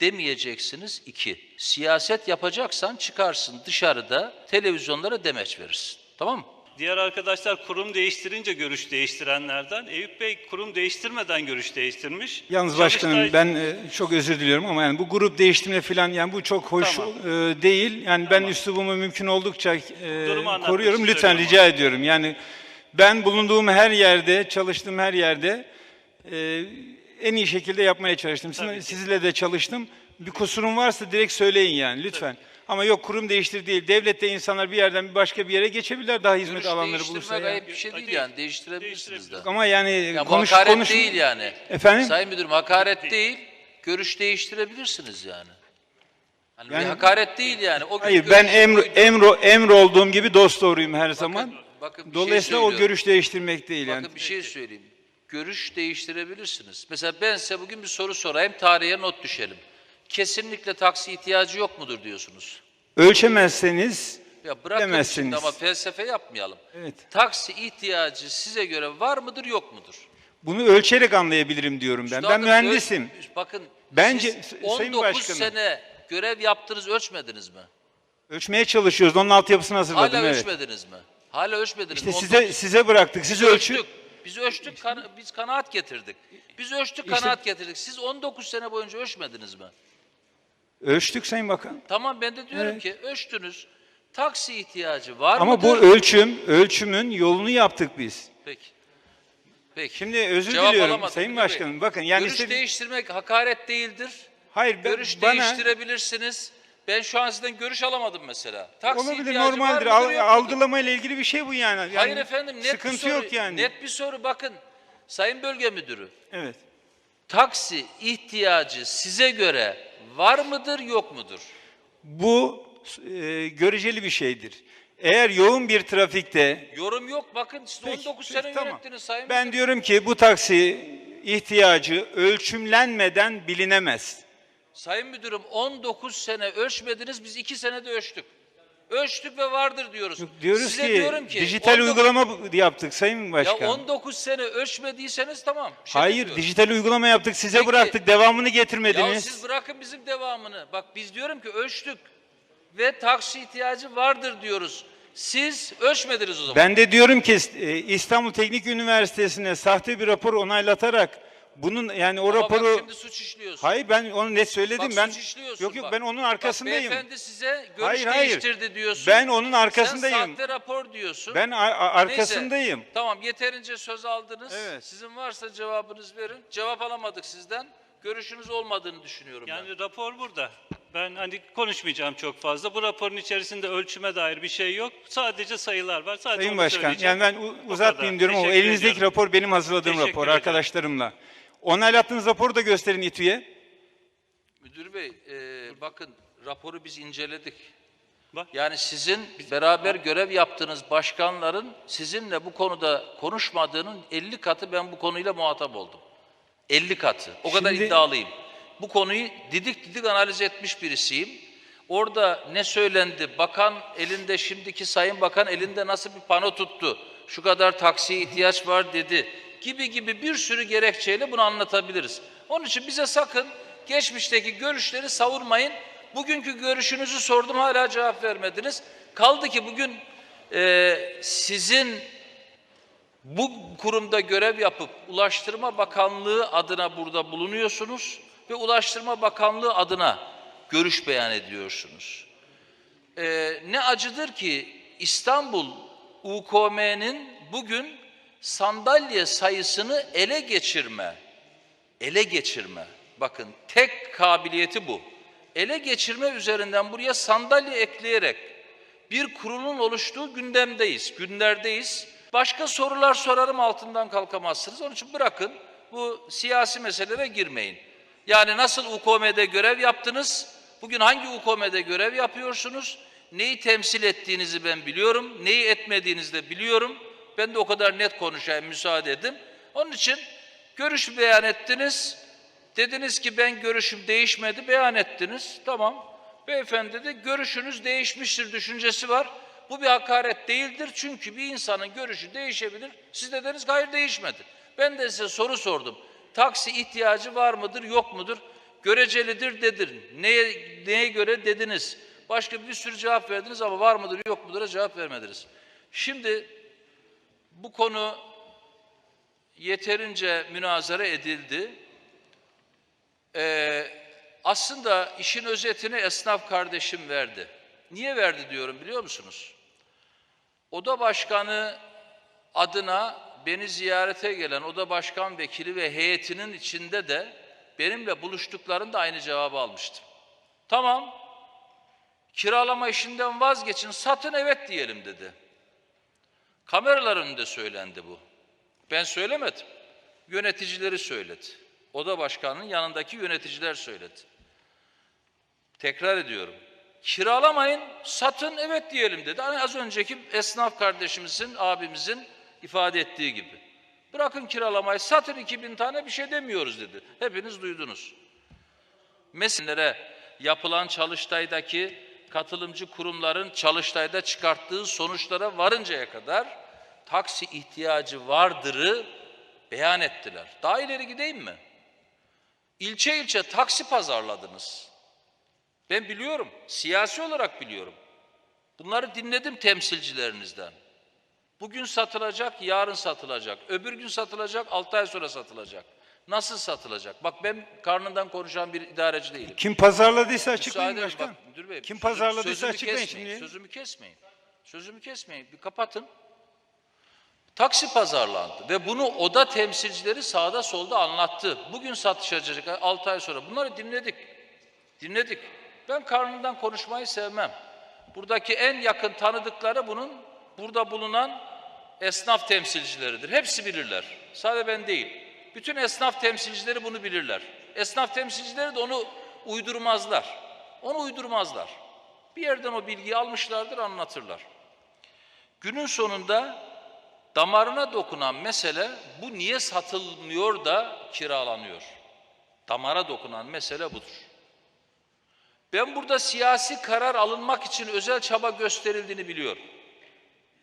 demeyeceksiniz. İki, siyaset yapacaksan çıkarsın dışarıda televizyonlara demeç verirsin. Tamam mı? Diğer arkadaşlar kurum değiştirince görüş değiştirenlerden. Eyüp Bey kurum değiştirmeden görüş değiştirmiş. Yalnız Çalıştay- başkanım ben e, çok özür diliyorum ama yani bu grup değiştirme falan yani bu çok hoş Tamam. e, değil. Yani ben üslubumu mümkün oldukça e, koruyorum. Lütfen rica ediyorum. Yani ben bulunduğum her yerde, çalıştığım her yerde e, en iyi şekilde yapmaya çalıştım. Sizin- Tabii ki. Sizinle de çalıştım. Bir kusurum varsa direkt söyleyin yani lütfen. Ama yok kurum değiştir değil. Devlette insanlar bir yerden bir başka bir yere geçebilirler daha hizmet Görüş alanları bulursa. değiştirmek ayıp bir şey değil yani değiştirebilirsiniz de. Ama yani Ya bu konuş hakaret konuş değil yani. Efendim? Sayın Müdürüm hakaret değil, görüş değiştirebilirsiniz yani. Hani Yani- bir hakaret değil yani. O gün Hayır görüş ben emr, buydu. emro, emr olduğum gibi dost doğruyum her zaman. bakın bir şey Dolayısıyla o söylüyorum. görüş değiştirmek değil yani. Bakın bir şey söyleyeyim. Görüş değiştirebilirsiniz. Mesela ben size bugün bir soru sorayım, tarihe not düşelim. Kesinlikle taksi ihtiyacı yok mudur diyorsunuz? Ölçemezseniz Ya bırakın Demezsiniz. şimdi ama felsefe yapmayalım. Evet. Taksi ihtiyacı size göre var mıdır yok mudur? bunu ölçerek anlayabilirim diyorum ben. Ben mühendisim. öl- bakın Bence- siz Sayın 19 Başkanım. sene görev yaptınız ölçmediniz mi? Ölçmeye çalışıyoruz. Onun altyapısını hazırladım Hala evet. ölçmediniz mi? Hala ölçmediniz İşte mi? size 19 size bıraktık. Siz Biz ölçü ölçtük. Biz ölçtük, kana- biz kanaat getirdik. Biz ölçtük, İşte- kanaat getirdik. Siz 19 sene boyunca ölçmediniz mi? ölçtük Sayın Bakan. Tamam ben de diyorum Evet. ki ölçtünüz. Taksi ihtiyacı var Ama bu mıdır? ölçüm, ölçümün yolunu yaptık biz. Peki. Peki. Şimdi özür Cevap diliyorum alamadım Sayın. Başkanım. Bakın yani Görüş istedi- değiştirmek hakaret değildir. Hayır ben, Görüş bana değiştirebilirsiniz. Ben şu an sizden görüş alamadım mesela. Taksi olabilir ihtiyacı normaldir. var mıdır, Al- yok mudur? algılama ile ilgili bir şey bu yani. Yani Hayır efendim net sıkıntı bir soru. yok yani. Net bir soru bakın. Sayın Bölge Müdürü. Evet. Taksi ihtiyacı size göre var mıdır yok mudur? Bu e, göreceli bir şeydir. Eğer yoğun bir trafikte Yorum yok. Bakın siz Peki, 19 peki, sene tamam. yönettiniz Sayın Ben diyorum ki bu taksi ihtiyacı ölçümlenmeden bilinemez. Sayın Müdürüm 19 sene ölçmediniz. Biz 2 senede ölçtük. Ölçtük ve vardır diyoruz. Diyoruz Size ki, diyorum ki dijital 19 uygulama yaptık Sayın Başkan. Ya 19 sene ölçmediyseniz tamam. şey Hayır, demiyorum. dijital uygulama yaptık. Size Peki. bıraktık. Devamını Ya getirmediniz. siz bırakın bizim devamını. Bak biz diyorum ki ölçtük ve taksi ihtiyacı vardır diyoruz. Siz ölçmediniz o zaman. Ben de diyorum ki e, İstanbul Teknik Üniversitesi'ne sahte bir rapor onaylatarak bunun yani o Ama raporu bak şimdi suç işliyorsun. Hayır ben onu net söyledim Bak ben. suç işliyorsun Yok yok bak. ben onun Bak, arkasındayım. beyefendi size görüş Hayır, hayır. değiştirdi diyorsun. Ben onun arkasındayım. Sen sahte rapor diyorsun. Ben a- a- arkasındayım. Neyse, tamam yeterince söz aldınız. Evet. Sizin varsa cevabınız verin. Cevap alamadık sizden. Görüşünüz olmadığını düşünüyorum ben. Yani rapor burada. Ben hani konuşmayacağım çok fazla. Bu raporun içerisinde ölçüme dair bir şey yok. Sadece sayılar var. Sadece Sayın onu Başkan söyleyeceğim. yani ben u- O uzatmayayım diyorum ama Teşekkür elinizdeki ediyorum. rapor benim hazırladığım Teşekkür rapor ederim. arkadaşlarımla. Onaylattığınız raporu da gösterin İTÜ'ye. Müdür Bey, e, bakın raporu biz inceledik. Bak. Yani sizin beraber görev yaptığınız başkanların sizinle bu konuda konuşmadığının 50 katı ben bu konuyla muhatap oldum. 50 katı. O kadar Şimdi- iddialıyım. Bu konuyu didik didik analiz etmiş birisiyim. Orada ne söylendi? Bakan elinde şimdiki Sayın Bakan elinde nasıl bir pano tuttu? Şu kadar taksiye ihtiyaç var dedi. Gibi gibi bir sürü gerekçeyle bunu anlatabiliriz. Onun için bize sakın geçmişteki görüşleri savurmayın. Bugünkü görüşünüzü sordum hala cevap vermediniz. Kaldı ki bugün eee, sizin bu kurumda görev yapıp Ulaştırma Bakanlığı adına burada bulunuyorsunuz ve Ulaştırma Bakanlığı adına görüş beyan ediyorsunuz. Ee, ne acıdır ki İstanbul UKM'nin bugün sandalye sayısını ele geçirme, ele geçirme. Bakın tek kabiliyeti bu. Ele geçirme üzerinden buraya sandalye ekleyerek bir kurulun oluştuğu gündemdeyiz, günlerdeyiz. Başka sorular sorarım altından kalkamazsınız. Onun için bırakın bu siyasi meselelere girmeyin. Yani nasıl UKM'de görev yaptınız? Bugün hangi UKM'de görev yapıyorsunuz? Neyi temsil ettiğinizi ben biliyorum. Neyi etmediğinizi de biliyorum. Ben de o kadar net konuşayım müsaade edin. Onun için görüş beyan ettiniz. Dediniz ki ben görüşüm değişmedi, beyan ettiniz. Tamam. Beyefendi de görüşünüz değişmiştir düşüncesi var. Bu bir hakaret değildir çünkü bir insanın görüşü değişebilir. Siz de dediniz ki hayır değişmedi. Ben de size soru sordum. Taksi ihtiyacı var mıdır, yok mudur? görecelidir dedin. Neye, neye göre dediniz. Başka bir sürü cevap verdiniz ama var mıdır yok mudur cevap vermediniz. Şimdi bu konu yeterince münazara edildi. Ee, aslında işin özetini esnaf kardeşim verdi. Niye verdi diyorum biliyor musunuz? Oda başkanı adına beni ziyarete gelen oda başkan vekili ve heyetinin içinde de benimle buluştuklarında aynı cevabı almıştım. Tamam, kiralama işinden vazgeçin, satın evet diyelim dedi. Kameralar önünde söylendi bu. Ben söylemedim. Yöneticileri söyledi. Oda başkanının yanındaki yöneticiler söyledi. Tekrar ediyorum. Kiralamayın, satın evet diyelim dedi. Hani az önceki esnaf kardeşimizin, abimizin ifade ettiği gibi. Bırakın kiralamayı, satın 2000 tane bir şey demiyoruz dedi. Hepiniz duydunuz. Meselelere yapılan çalıştaydaki katılımcı kurumların çalıştayda çıkarttığı sonuçlara varıncaya kadar taksi ihtiyacı vardırı beyan ettiler. Daha ileri gideyim mi? İlçe ilçe taksi pazarladınız. Ben biliyorum, siyasi olarak biliyorum. Bunları dinledim temsilcilerinizden. Bugün satılacak, yarın satılacak. Öbür gün satılacak, altı ay sonra satılacak. Nasıl satılacak? Bak ben karnından konuşan bir idareci değilim. Kim pazarladıysa açıklayın başkan. bak, müdür bey, Kim sözüm- pazarladıysa sözümü açıklayın kesmeyin, şimdi. Sözümü kesmeyin. Sözümü kesmeyin. Bir kapatın. Taksi pazarlandı ve bunu oda temsilcileri sağda solda anlattı. Bugün satış açacak 6 ay sonra. Bunları dinledik. Dinledik. Ben karnından konuşmayı sevmem. Buradaki en yakın tanıdıkları bunun burada bulunan esnaf temsilcileridir. Hepsi bilirler. Sadece ben değil. Bütün esnaf temsilcileri bunu bilirler. Esnaf temsilcileri de onu uydurmazlar. Onu uydurmazlar. Bir yerden o bilgiyi almışlardır, anlatırlar. Günün sonunda damarına dokunan mesele bu niye satılmıyor da kiralanıyor? Damara dokunan mesele budur. Ben burada siyasi karar alınmak için özel çaba gösterildiğini biliyorum.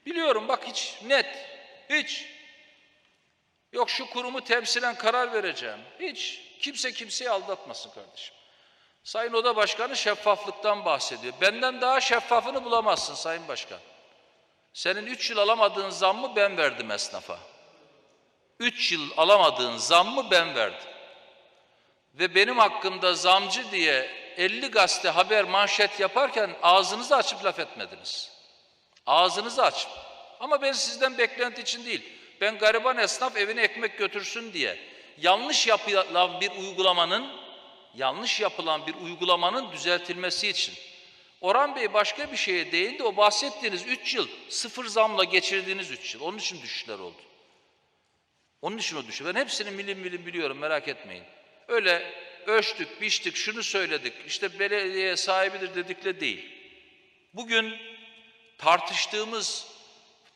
Biliyorum bak hiç net, hiç. Yok şu kurumu temsilen karar vereceğim. Hiç. Kimse kimseyi aldatmasın kardeşim. Sayın Oda Başkanı şeffaflıktan bahsediyor. Benden daha şeffafını bulamazsın Sayın Başkan. Senin üç yıl alamadığın zammı ben verdim esnafa. Üç yıl alamadığın zammı ben verdim. Ve benim hakkımda zamcı diye 50 gazete haber manşet yaparken ağzınızı açıp laf etmediniz. Ağzınızı açıp. Ama ben sizden beklenti için değil. Ben gariban esnaf evine ekmek götürsün diye yanlış yapılan bir uygulamanın yanlış yapılan bir uygulamanın düzeltilmesi için Orhan Bey başka bir şeye değindi. O bahsettiğiniz 3 yıl sıfır zamla geçirdiğiniz 3 yıl. Onun için düşüşler oldu. Onun için o düşüyor. Ben hepsini milim milim biliyorum merak etmeyin. Öyle ölçtük, biçtik, şunu söyledik, işte belediye sahibidir dedikle değil. Bugün tartıştığımız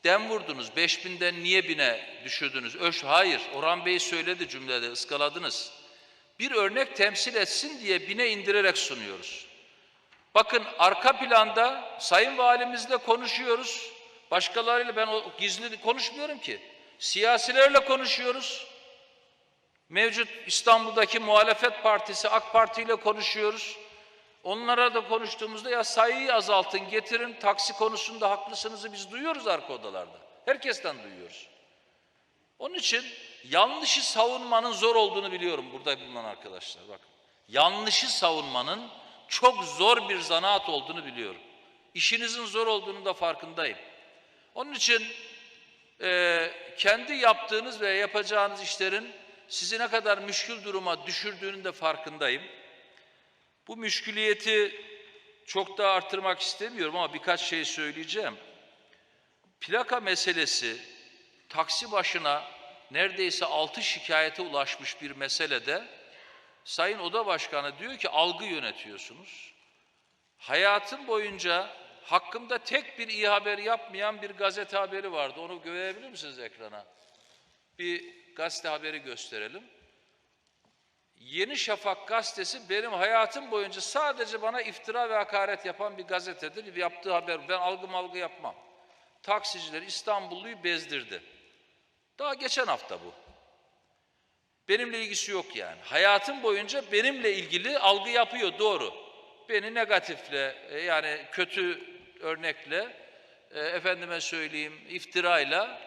dem vurdunuz, 5000'den niye bine düşürdünüz? Ölç, hayır, Orhan Bey söyledi cümlede, ıskaladınız. Bir örnek temsil etsin diye bine indirerek sunuyoruz. Bakın arka planda Sayın Valimizle konuşuyoruz. Başkalarıyla ben o gizli konuşmuyorum ki. Siyasilerle konuşuyoruz. Mevcut İstanbul'daki muhalefet partisi AK Parti ile konuşuyoruz. Onlara da konuştuğumuzda ya sayıyı azaltın, getirin, taksi konusunda haklısınızı biz duyuyoruz arka odalarda. Herkesten duyuyoruz. Onun için yanlışı savunmanın zor olduğunu biliyorum burada bulunan arkadaşlar. Bakın. Yanlışı savunmanın çok zor bir zanaat olduğunu biliyorum. İşinizin zor olduğunu da farkındayım. Onun için e, kendi yaptığınız ve yapacağınız işlerin sizi ne kadar müşkül duruma düşürdüğünün de farkındayım. Bu müşküliyeti çok da artırmak istemiyorum ama birkaç şey söyleyeceğim. Plaka meselesi taksi başına neredeyse altı şikayete ulaşmış bir meselede Sayın Oda Başkanı diyor ki algı yönetiyorsunuz. Hayatım boyunca hakkımda tek bir iyi haber yapmayan bir gazete haberi vardı. Onu görebilir misiniz ekrana? Bir gazete haberi gösterelim. Yeni Şafak gazetesi benim hayatım boyunca sadece bana iftira ve hakaret yapan bir gazetedir. Yaptığı haber, ben algı malgı yapmam. Taksiciler İstanbulluyu bezdirdi. Daha geçen hafta bu. Benimle ilgisi yok yani. Hayatım boyunca benimle ilgili algı yapıyor doğru. Beni negatifle e, yani kötü örnekle e, efendime söyleyeyim iftirayla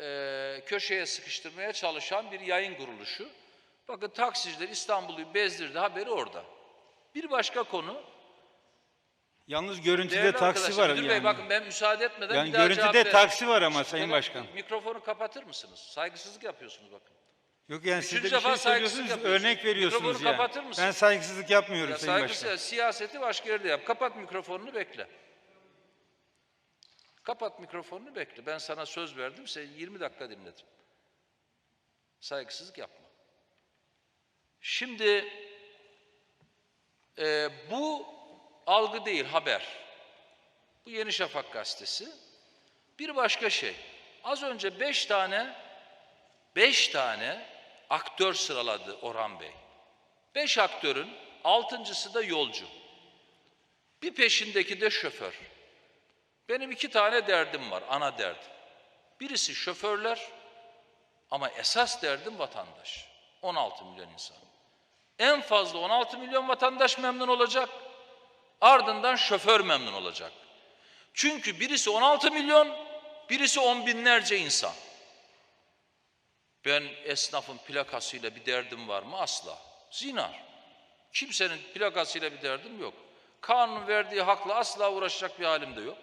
e, köşeye sıkıştırmaya çalışan bir yayın kuruluşu. Bakın taksiciler İstanbul'u bezdirdi haberi orada. Bir başka konu. Yalnız görüntüde Değerli taksi var Müdür Bey yani. bakın ben müsaade etmeden yani bir daha cevap görüntüde verin. taksi var ama Sayın Başkan. Mikrofonu kapatır mısınız? Saygısızlık yapıyorsunuz bakın. Yok yani siz de bir şey söylüyorsunuz, örnek veriyorsunuz Mikrofonu yani. kapatır mısın? Ben saygısızlık yapmıyorum Ya Sayın saygısı, Başkan. siyaseti başka yerde yap. Kapat mikrofonunu bekle. Kapat mikrofonunu bekle. Ben sana söz verdim, sen 20 dakika dinledim. Saygısızlık yapma. Şimdi e, bu algı değil, haber. Bu Yeni Şafak gazetesi. Bir başka şey. Az önce beş tane, beş tane aktör sıraladı Orhan Bey. Beş aktörün altıncısı da yolcu. Bir peşindeki de şoför. Benim iki tane derdim var, ana derdim. Birisi şoförler ama esas derdim vatandaş. 16 milyon insan. En fazla 16 milyon vatandaş memnun olacak. Ardından şoför memnun olacak. Çünkü birisi 16 milyon, birisi on binlerce insan. Ben esnafın plakasıyla bir derdim var mı? Asla. Zinar. Kimsenin plakasıyla bir derdim yok. Kanun verdiği hakla asla uğraşacak bir halim de yok.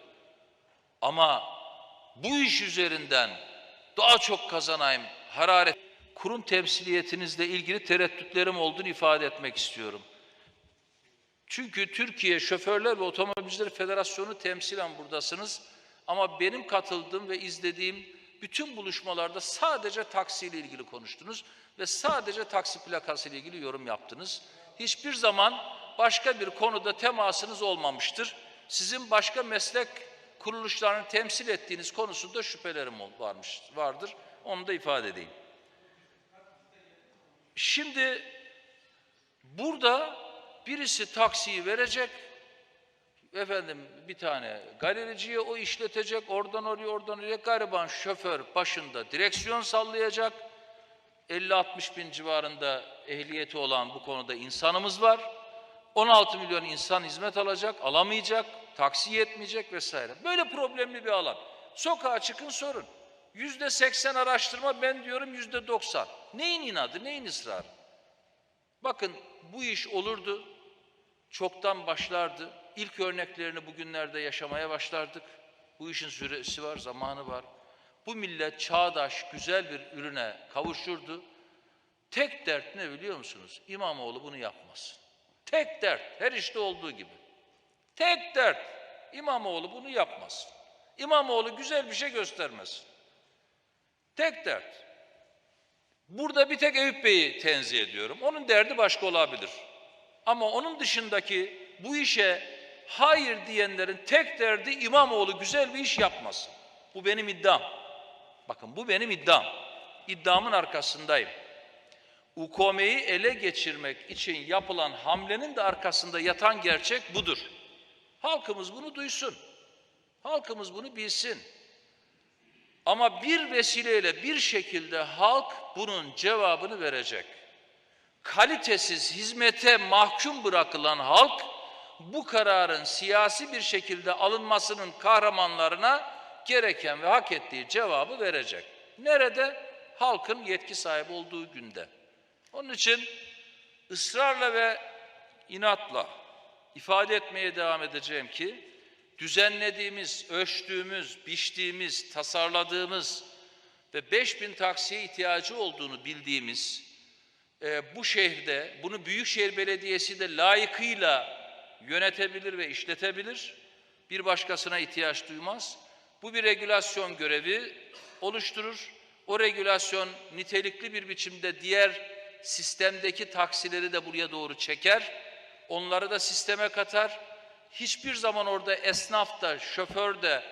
Ama bu iş üzerinden daha çok kazanayım, hararet, kurum temsiliyetinizle ilgili tereddütlerim olduğunu ifade etmek istiyorum. Çünkü Türkiye Şoförler ve Otomobilciler Federasyonu temsilen buradasınız. Ama benim katıldığım ve izlediğim bütün buluşmalarda sadece taksiyle ilgili konuştunuz ve sadece taksi plakası ile ilgili yorum yaptınız. Hiçbir zaman başka bir konuda temasınız olmamıştır. Sizin başka meslek kuruluşlarını temsil ettiğiniz konusunda şüphelerim varmış vardır. Onu da ifade edeyim. Şimdi burada birisi taksiyi verecek, efendim bir tane galericiye o işletecek, oradan oraya oradan oraya gariban şoför başında direksiyon sallayacak. 50-60 bin civarında ehliyeti olan bu konuda insanımız var. 16 milyon insan hizmet alacak, alamayacak, taksi yetmeyecek vesaire. Böyle problemli bir alan. Sokağa çıkın sorun. Yüzde 80 araştırma ben diyorum yüzde 90. Neyin inadı, neyin ısrarı? Bakın bu iş olurdu, çoktan başlardı. İlk örneklerini bugünlerde yaşamaya başlardık. Bu işin süresi var, zamanı var. Bu millet çağdaş, güzel bir ürüne kavuşurdu. Tek dert ne biliyor musunuz? İmamoğlu bunu yapmasın. Tek dert, her işte olduğu gibi. Tek dert, İmamoğlu bunu yapmasın. İmamoğlu güzel bir şey göstermesin. Tek dert. Burada bir tek Eyüp Bey'i tenzih ediyorum. Onun derdi başka olabilir. Ama onun dışındaki bu işe hayır diyenlerin tek derdi İmamoğlu güzel bir iş yapmasın. Bu benim iddiam. Bakın bu benim iddiam. İddiamın arkasındayım. UKM'yi ele geçirmek için yapılan hamlenin de arkasında yatan gerçek budur. Halkımız bunu duysun. Halkımız bunu bilsin. Ama bir vesileyle bir şekilde halk bunun cevabını verecek. Kalitesiz hizmete mahkum bırakılan halk bu kararın siyasi bir şekilde alınmasının kahramanlarına gereken ve hak ettiği cevabı verecek. Nerede? Halkın yetki sahibi olduğu günde. Onun için ısrarla ve inatla ifade etmeye devam edeceğim ki düzenlediğimiz, ölçtüğümüz, biçtiğimiz, tasarladığımız ve 5000 taksiye ihtiyacı olduğunu bildiğimiz e, bu şehirde bunu Büyükşehir Belediyesi de layıkıyla yönetebilir ve işletebilir. Bir başkasına ihtiyaç duymaz. Bu bir regülasyon görevi oluşturur. O regülasyon nitelikli bir biçimde diğer sistemdeki taksileri de buraya doğru çeker. Onları da sisteme katar. Hiçbir zaman orada esnaf da, şoför de,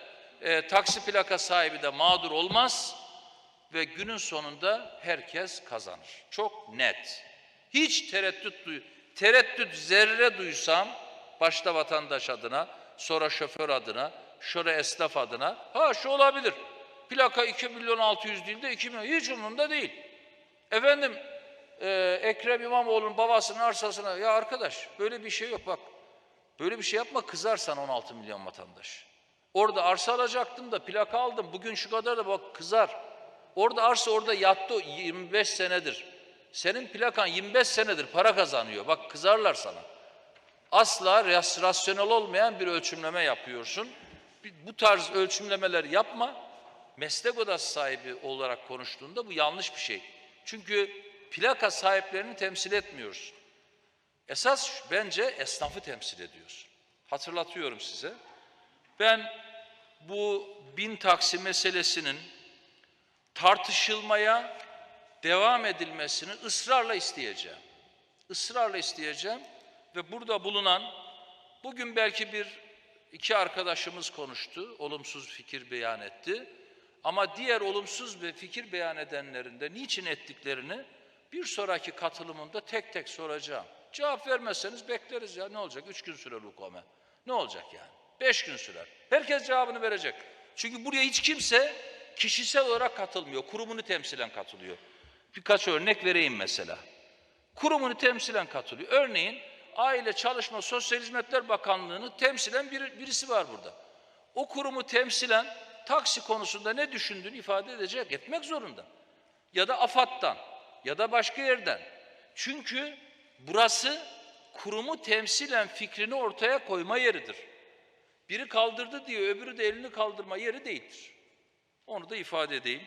e, taksi plaka sahibi de mağdur olmaz ve günün sonunda herkes kazanır. Çok net. Hiç tereddüt duy tereddüt zerre duysam başta vatandaş adına, sonra şoför adına, sonra esnaf adına ha şu olabilir. Plaka 2 milyon 600 değil de 2 milyon hiç umurumda değil. Efendim e, Ekrem İmamoğlu'nun babasının arsasına ya arkadaş böyle bir şey yok bak. Böyle bir şey yapma kızarsan 16 milyon vatandaş. Orada arsa alacaktım da plaka aldım. Bugün şu kadar da bak kızar. Orada arsa orada yattı 25 senedir. Senin plakan 25 senedir para kazanıyor. Bak kızarlar sana. Asla ras- rasyonel olmayan bir ölçümleme yapıyorsun. Bu tarz ölçümlemeler yapma. Meslek odası sahibi olarak konuştuğunda bu yanlış bir şey. Çünkü plaka sahiplerini temsil etmiyorsun. Esas bence esnafı temsil ediyorsun. Hatırlatıyorum size. Ben bu bin taksi meselesinin tartışılmaya devam edilmesini ısrarla isteyeceğim. Israrla isteyeceğim ve burada bulunan bugün belki bir iki arkadaşımız konuştu, olumsuz fikir beyan etti. Ama diğer olumsuz ve fikir beyan edenlerin de niçin ettiklerini bir sonraki katılımında tek tek soracağım. Cevap vermezseniz bekleriz ya ne olacak? Üç gün sürer hukome. Ne olacak yani? Beş gün sürer. Herkes cevabını verecek. Çünkü buraya hiç kimse kişisel olarak katılmıyor. Kurumunu temsilen katılıyor. Birkaç örnek vereyim mesela. Kurumunu temsilen katılıyor. Örneğin Aile Çalışma Sosyal Hizmetler Bakanlığı'nı temsilen bir, birisi var burada. O kurumu temsilen taksi konusunda ne düşündüğünü ifade edecek, etmek zorunda. Ya da AFAD'dan ya da başka yerden. Çünkü burası kurumu temsilen fikrini ortaya koyma yeridir. Biri kaldırdı diye öbürü de elini kaldırma yeri değildir. Onu da ifade edeyim.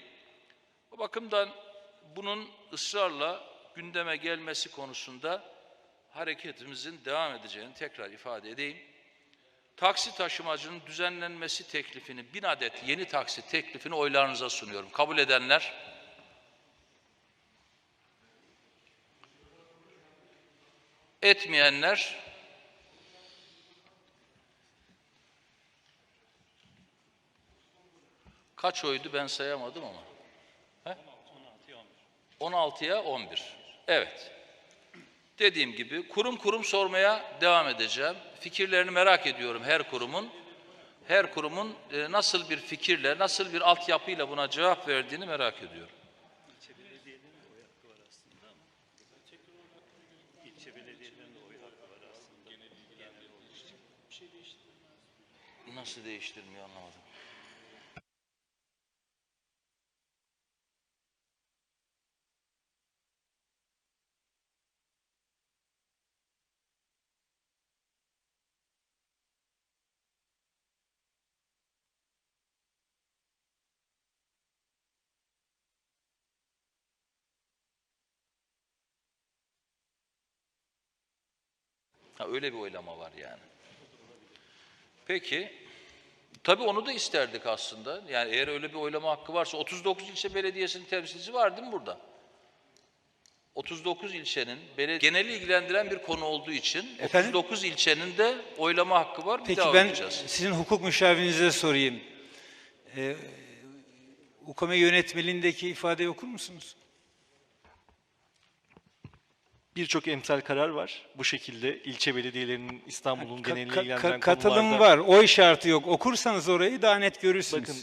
O bakımdan bunun ısrarla gündeme gelmesi konusunda hareketimizin devam edeceğini tekrar ifade edeyim. Taksi taşımacının düzenlenmesi teklifini, bin adet yeni taksi teklifini oylarınıza sunuyorum. Kabul edenler, etmeyenler, kaç oydu ben sayamadım ama. 16'ya 11. Evet. Dediğim gibi kurum kurum sormaya devam edeceğim. Fikirlerini merak ediyorum her kurumun. Her kurumun e, nasıl bir fikirle, nasıl bir altyapıyla buna cevap verdiğini merak ediyorum. Nasıl değiştirmiyor anlamadım. Ha, öyle bir oylama var yani. Peki, tabii onu da isterdik aslında. Yani eğer öyle bir oylama hakkı varsa 39 ilçe belediyesinin temsilcisi var değil mi burada? 39 ilçenin geneli ilgilendiren bir konu olduğu için Efendim? 39 ilçenin de oylama hakkı var. Bir Peki daha ben oynayacağız. sizin hukuk müşavirinize sorayım. Ee, UKOME yönetmeliğindeki ifadeyi okur musunuz? Birçok emsal karar var. Bu şekilde ilçe belediyelerinin İstanbul'un Ka- genelini ka- ilgilendiren ka- katılım konularda- var. Oy şartı yok. Okursanız orayı daha net görürsünüz. Bakın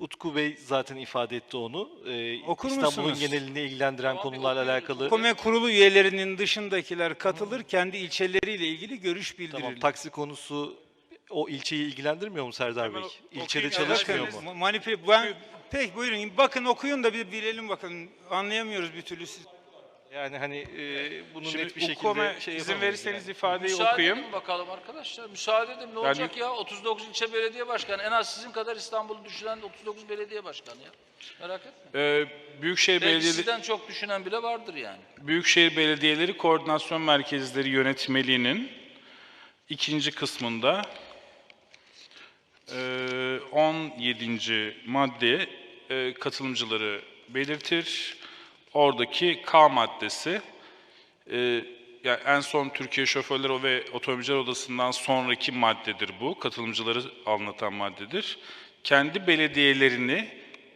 Utku Bey zaten ifade etti onu. Ee, Okur İstanbul'un musunuz? genelini ilgilendiren konularla alakalı. UKOME kurulu üyelerinin dışındakiler katılır, kendi ilçeleriyle ilgili görüş bildirirler. Tamam, taksi konusu o ilçeyi ilgilendirmiyor mu Serdar Bey? İlçede çalışmıyor mu? ma- manipüle ben pek buyurun bakın okuyun da bir bilelim bakın. Anlayamıyoruz bir türlü siz. Yani hani e, bunu Şimdi net bir şekilde UKOME şey izin yapamayız verirseniz yani. ifadeyi Müsaade okuyayım. edin bakalım arkadaşlar. Müsaade edin ne olacak ya? 39 ilçe belediye başkanı. En az sizin kadar İstanbul'u düşünen 39 belediye başkanı ya. Merak etme. Ee, Büyükşehir, Belki sizden çok düşünen bile vardır yani. Büyükşehir Belediyeleri Koordinasyon Merkezleri Yönetmeliği'nin ikinci kısmında e, 17. madde e, katılımcıları belirtir. Oradaki K maddesi e, yani en son Türkiye Şoförler ve Otomobilciler Odası'ndan sonraki maddedir bu. Katılımcıları anlatan maddedir. Kendi belediyelerini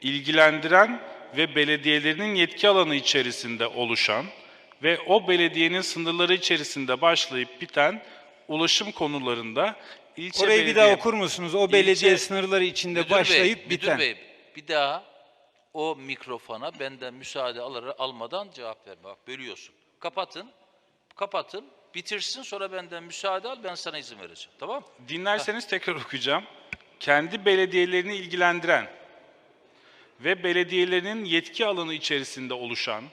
ilgilendiren ve belediyelerinin yetki alanı içerisinde oluşan ve o belediyenin sınırları içerisinde başlayıp biten ulaşım konularında ilçe Orayı bir daha belediye- okur musunuz? O belediye İlçe- sınırları içinde Müdür başlayıp Bey, biten. Müdür Bey, bir daha o mikrofona benden müsaade alır, almadan cevap verme. Bak bölüyorsun. Kapatın, kapatın, bitirsin sonra benden müsaade al ben sana izin vereceğim. Tamam? Dinlerseniz tekrar okuyacağım. Kendi belediyelerini ilgilendiren ve belediyelerinin yetki alanı içerisinde oluşan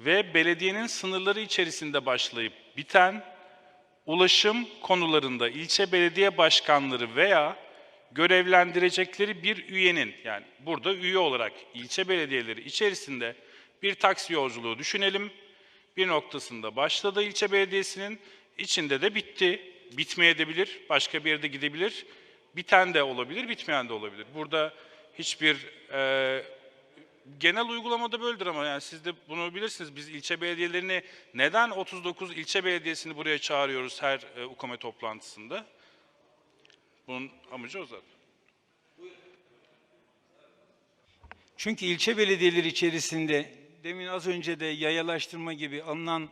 ve belediyenin sınırları içerisinde başlayıp biten ulaşım konularında ilçe belediye başkanları veya görevlendirecekleri bir üyenin yani burada üye olarak ilçe belediyeleri içerisinde bir taksi yolculuğu düşünelim. Bir noktasında başladı ilçe belediyesinin, içinde de bitti. Bitmeyebilir, başka bir yerde gidebilir. Biten de olabilir, bitmeyen de olabilir. Burada hiçbir e, genel uygulamada böyledir ama yani siz de bunu bilirsiniz. Biz ilçe belediyelerini neden 39 ilçe belediyesini buraya çağırıyoruz her e, UKOME toplantısında? Bunun amacı o zaten. Çünkü ilçe belediyeleri içerisinde demin az önce de yayalaştırma gibi alınan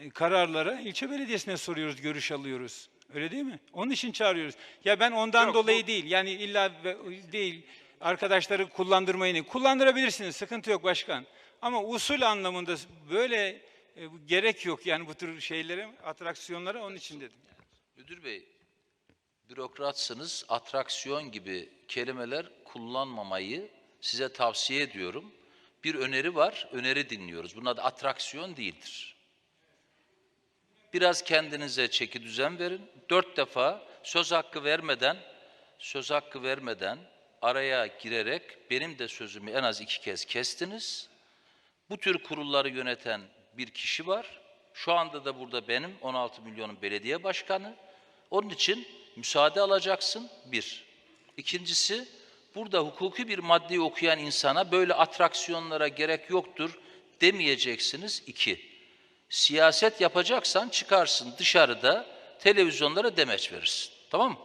e, kararlara ilçe belediyesine soruyoruz, görüş alıyoruz. Öyle değil mi? Onun için çağırıyoruz. Ya ben ondan Yok, dolayı bu- değil. Yani illa ve- değil. Arkadaşları kullandırmayın. Kullandırabilirsiniz. Sıkıntı yok başkan. Ama usul anlamında böyle e, gerek yok yani bu tür şeylere, atraksiyonlara onun için dedim. Müdür bey, bürokratsınız, atraksiyon gibi kelimeler kullanmamayı size tavsiye ediyorum. Bir öneri var, öneri dinliyoruz. Bunun adı atraksiyon değildir. Biraz kendinize çeki düzen verin. Dört defa söz hakkı vermeden, söz hakkı vermeden araya girerek benim de sözümü en az iki kez kestiniz. Bu tür kurulları yöneten bir kişi var. Şu anda da burada benim 16 milyonun belediye başkanı. Onun için müsaade alacaksın bir. İkincisi burada hukuki bir maddeyi okuyan insana böyle atraksiyonlara gerek yoktur demeyeceksiniz iki. Siyaset yapacaksan çıkarsın dışarıda televizyonlara demeç verirsin. Tamam mı?